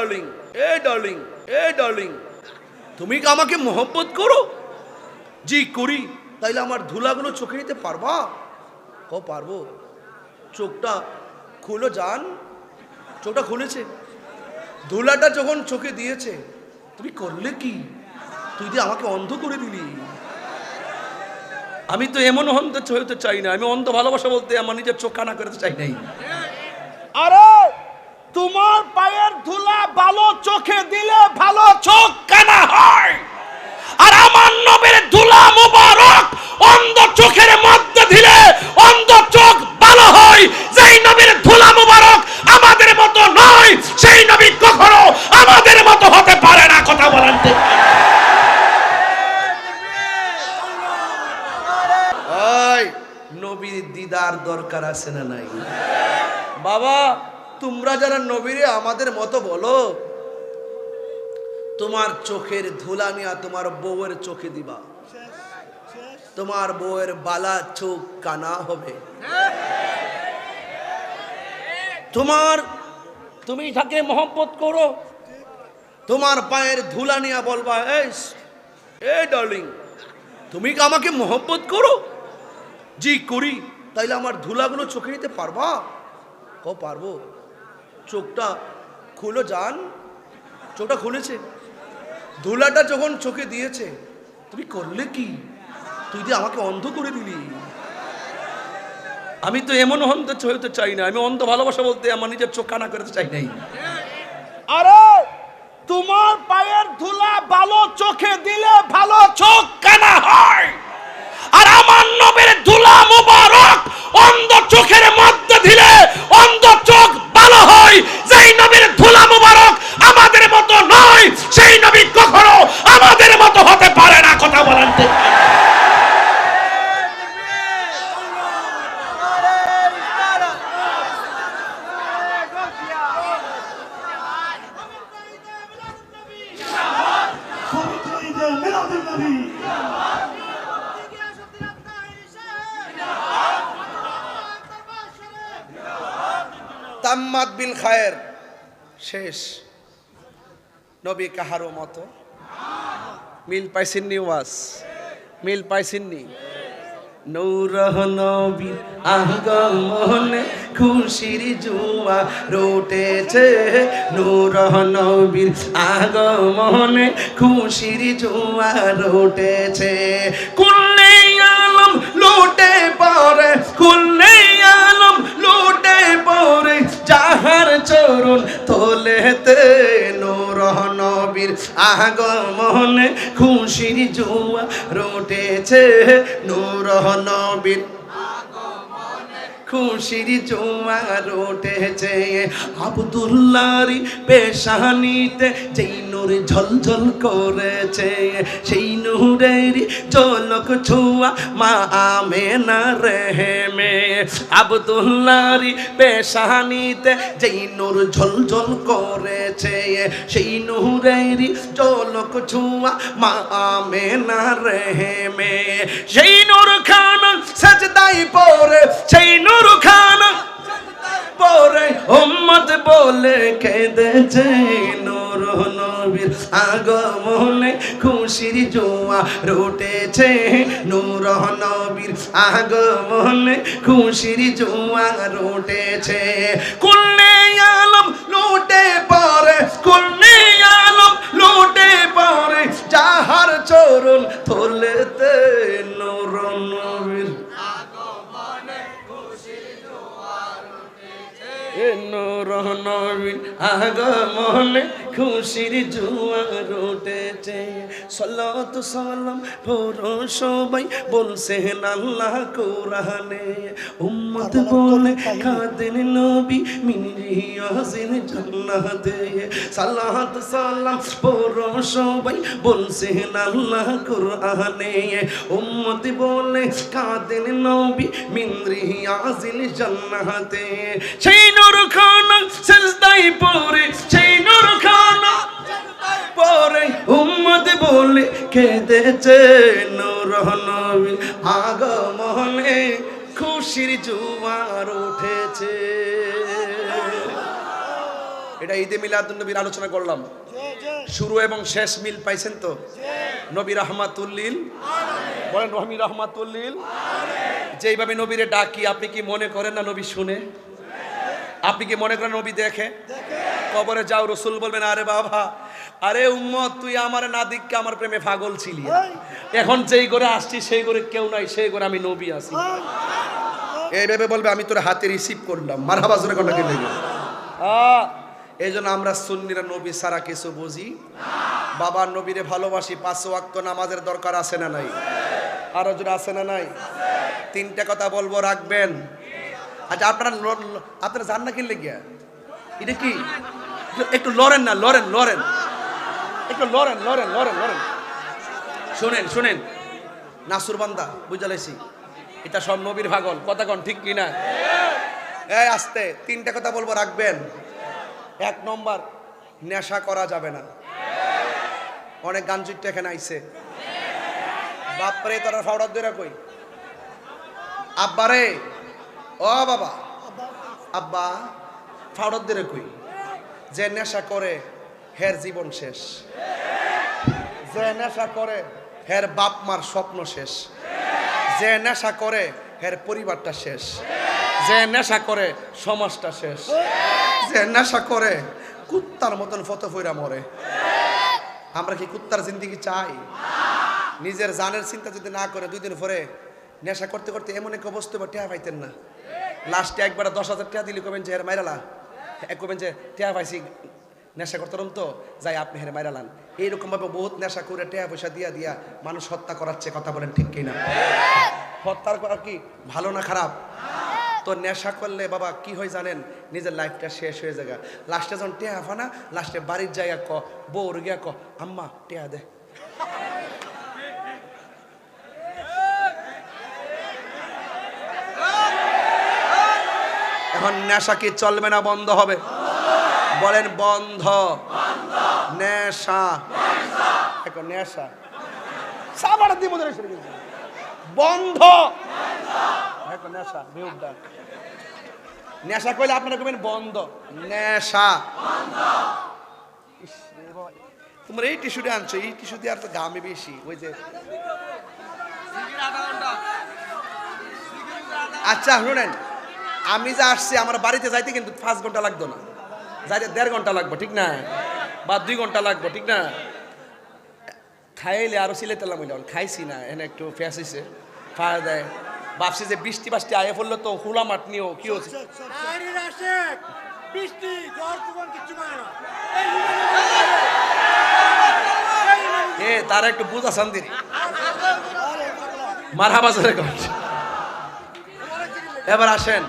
Darling এ darling এ darling তুমি কি আমাকে মোহব্বত করো? জি, করি। তাইলে আমার ধুলাগুলো চোখে নিতে পারবা? ক পারব। চোখটা খুলো যান চোখটা খুলেছে। ধুলাটা যখন চোখে দিয়েছে, তুমি করলে কি? তুই যে আমাকে অন্ধ করে দিলি। আমি তো এমন অন্ধ হতে চাই না। আমি অন্ধ ভালোবাসা বলতে আমার নিজের চোখ কানা করতে চাই নাই। আরে! তোমার পায়ের ধুলা ভালো চোখে দিলে ভালো চোখ কানা হয়। আর আমার নবীর ধুলা মুবারক অন্ধ চোখের মধ্যে দিলে অন্ধ চোখ ভালো হয়। যেই নবীর ধুলা মুবারক আমাদের মতো নয় সেই নবী কখনো আমাদের মতো হতে পারে না কথা বলেন ঠিক নবীর দিদার দরকার আছে না নাই? বাবা তোমরা যারা নবীরে আমাদের মতো বলো, তোমার চোখের ধুলা নিয়া তোমার বউয়ের চোখে দিবা। তোমার বউয়ের বালা চোখ কানা হবে। তোমার, তুমি তাকে মহব্বত করো, তোমার পায়ের ধুলা নিয়া বলবা এ ডার্লিং, তুমি আমাকে মহব্বত করো? জি, করি, তাইলে আমার ধুলাগুলো চোখে নিতে পারবা? ক পারব। চোখটা খুলো যান চোখটা খুলেছে। ধুলাটা যখন চোখে দিয়েছে, তুমি করলে কি? তুই যে আমাকে অন্ধ করে দিলি। আমি তো এমন অন্ধ হতে চাই না। আমি অন্ধ ভালোবাসা বলতে আমার নিজের চোখ কানা করতে চাই নাই। আরে, তোমার পায়ের ধুলা ভালো চোখে দিলে ভালো চোখ কানা হয় আর আমার নবীর ধুলা মুবারক অন্ধ চোখের মধ্যে দিলে অন্ধ চোখ ভালো হয় যেই নবীর ধুলা মুবারক আমাদের মতো নয় সেই নবী কখনো আমাদের মতো হতে পারে না কথা বলেন ঠিক পবিত্র ঈদে মিলাদুন নবী তাম্মাদ বিল খায়ের শেষ। নবী কাহারও মতো। মিল পাইছেননি ওয়াস মিল পাইছেননি। নৌরহ নবী আগমনে খুশির জুয়া রোটেছে। নৌরহ নবীর আগমনে খুশির জুয়া রোটেছে। কুল্লে আলম লুটে পরে কুল্লে আলম লুটে পরে যাহার চরণ তোলেতে নৌরহ নবীর আগমনে খুশির জুয়া রোটেছে। নূর নবীর খুশির জোয়ার উঠেছে। আবদুল্লারি পেশানিতে যেই নূর ঝলঝল করেছে, সেই নূরের চলক ছোঁয়া মা আমেনা রেহেমে। আবদুল্লারি পেশানিতে যেই নূর ঝলঝল করেছে, সেই নূরের চলক ছোঁয়া মা আমেনা রেহেমে। সেই নূর খানা সাজদাই পরে সেই নূর খানা পরে উম্মত বলে কেঁদেছে নূর নবীর আগমনে খুশির জোয়া রুটেছে। নূর নবীর আগমনে খুশির জোয়া রুটেছে। কুল্লে আলম লুটে পরে কুল্লে আলম লুটে পরে। যাহার চরণ তোলেতে নূর নবীর নবীর আগমনে খুশির জুয়ার উঠেছে। সলত সালাম পুরো সবাই বলছেন আল্লাহ কোরআনে। উম্মত বলে কাদের নবী মিনি আসেন জান্নাতে। সালাত সালাম পুরো সবাই বলছেন আল্লাহ কোরআনে। উম্মত বলে কাদের নবী মিন্দ্রি আসিল জান্নাতে। সেই নূর খানা সেজদাই পড়ে সেই নূর খানা পরে উম্মত বলে নূর নবী। আগমনে খুশির জুয়ার উঠেছে। এটা ঈদে মিলাদুন নবীর আলোচনা করলাম। শুরু এবং শেষ মিল পাইছেন তো? নবী রহমাতুল্লিল। বলেন রহমি রহমাতুল্লিল। যেইভাবে নবীরে ডাকি, আপনি কি মনে করেন না নবী শুনে? আপনি কি মনে করেন নবী দেখে? কবরে যাও, রসুল বলবেন, আরে বাবা আরে উম্মত তুই আমার না দিককে আমার প্রেমে পাগল ছিলি। এখন যেই করে আসছি সেই করে কেউ নাই সেই করে আমি নবী আছি। এইভাবে বলবে আমি তোর হাতে রিসিভ করলাম। মার হাবাজরে কোনো কি নেই এই জন্য আমরা সুন্নিরা নবী সারা কিছু বুঝি। বাবার নবীরে ভালোবাসি পাঁচ ওয়াক্ত নামাজের দরকার আছে না নাই? আরও জোরে আছে না নাই? তিনটা কথা বলব রাখবেন। আচ্ছা আপনারা আপনারা জান না কিনলে গিয়া? এটা কি? একটু লড়েন না লড়েন লড়েন। একটু লড়েন লড়েন লড়েন লড়েন শুনেন শুনেন। নাসুর বান্দা বুঝালাইছি এটা সব নবীর ভাগল কথা কন ঠিক কিনা? এই আস্তে তিনটা কথা বলব রাখবেন। এক নম্বর নেশা করা যাবে না। অনেক গান চুট্টা এখানে আইছে। বাপরে তোরা ফাউডার দইরা কই? আব্বারে ও বাবা। আব্বা ফাউডার দইরা কই? যে নেশা করে হের জীবন শেষ। যে নেশা করে হের বাপ মার স্বপ্ন শেষ। যে নেশা করে হের পরিবারটা শেষ। যে নেশা করে, সমাজটা শেষ। যে নেশা করে, কুত্তার মতন ফটো ফইরা মরে। আমরা কি কুত্তার জিন্দিগি চাই? নিজের জানের চিন্তা যদি না করে, দুই দিন পরে নেশা করতে করতে এমন এক অবস্থা বা টেয়া পাইতেন না। লাস্টে একবার দশ হাজার টাকা দিলে কবেন যে, হের মাইরালা। কবেন যে, টেয়া পাইছি নেশা করতাম তো? যাই, আপনি হেরে মাইরালান এইরকম ভাবে বহুত নেশা করে টেয়া পয়সা দিয়া দিয়া মানুষ হত্যা করাচ্ছে কথা বলেন ঠিক কিনা? হত্যার করা কি? ভালো না খারাপ? তো নেশা করলে বাবা কি হয় জানেন? নিজের লাইফটা শেষ হয়ে যায় লাস্টে যখন টেয়া ফানা লাস্টে বাড়ির জায়গা ক, বউর গিয়া ক, আম্মা, টেয়া দে। এখন নেশা কি চলবে না বন্ধ হবে? বলেন বন্ধ। নেশা। এখন নেশা। সাবার। বন্ধ। এখন নেশা নেশা করলে আপনারা কবেন বন্ধ। নেশা। তোমরা এই টিস্যুটা আনছো এই টিস্যু দিয়ে আর তো দামে বেশি। ওই যে আচ্ছা শুনেন। আমি যা আসছি আমার বাড়িতে যাইতে কিন্তু পাঁচ ঘণ্টা লাগতো না। যাইতে দেড় ঘণ্টা লাগবে ঠিক না? বা দুই ঘণ্টা লাগবে ঠিক না? খাইলে আরও সিলেতালাম হইলাম খাইছি না এনে একটু হয়েছে খাওয়া দেয়। ভাবছি যে বৃষ্টি বাষ্টি আয়ে পড়ল তো হুলা মাঠ নিয়েও কি হচ্ছে? বৃষ্টি এ তারা একটু বুঝা শান্তি। এবার আসেন।